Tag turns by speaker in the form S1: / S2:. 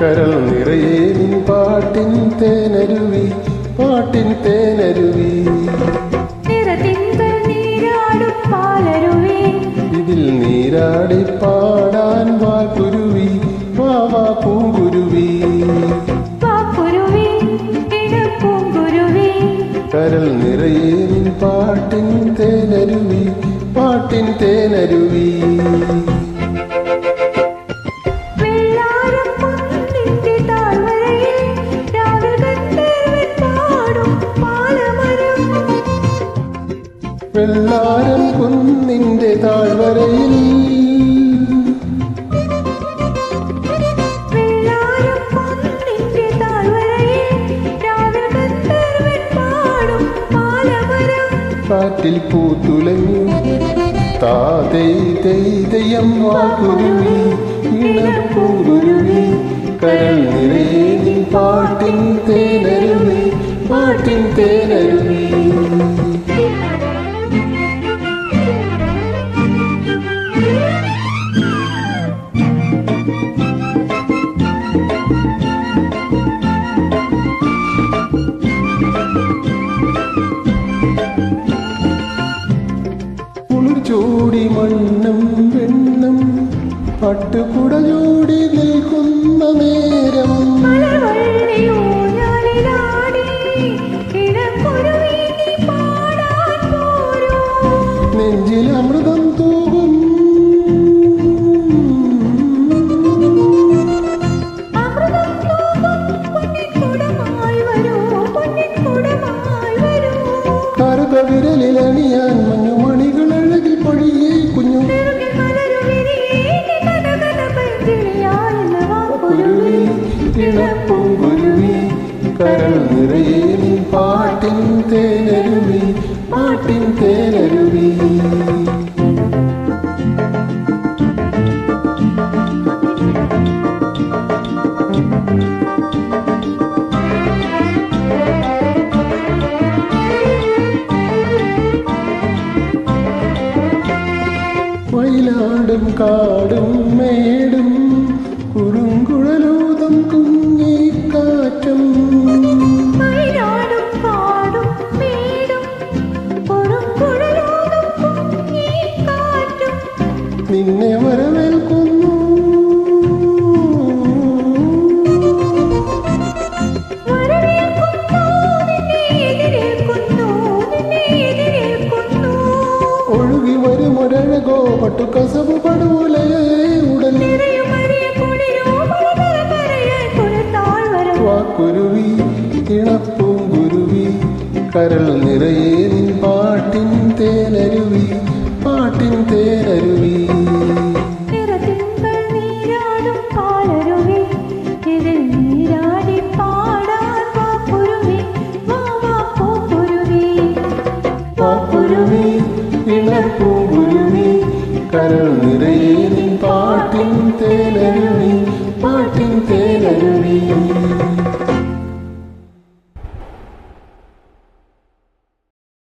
S1: കരൾ നിറയെ നിൻ പാട്ടിൻ തേനരുവി പാട്ടിൻ തേനരുവി. ഇതിൽ നീരാടി പാടാൻ വാക്കുരുവി വാവാ പൂങ്കുരുവി. കരൾ നിറയെ നിൻ
S2: പാട്ട് രാവിൽ
S1: വെള്ളാരം
S2: പാടും പാലമരം.
S1: കാറ്റിൽ പൂത്തുലഞ്ഞു താതൈ തെയ്യം വാക്കുരുവി ഇണപ്പൂരുവി കരൾ നിറയെ പാട്ടിൻ തേനരുവി പാട്ടിൻ തേനരുവി ചൂടി മണ്ണും വെണ്ണും പട്ടുകുട ചൂടി നിൽക്കുന്ന നേരം. കരൾ നിറയെ നീ പാട്ടിൻ തേനരുവി പാട്ടിൻ തേനരുവി. കാടും മേടും
S2: കരൾ നിറയെ നിൻ
S1: പാട്ടിൻ തേനരുവി പാട്ടിൻ തേനരുവി.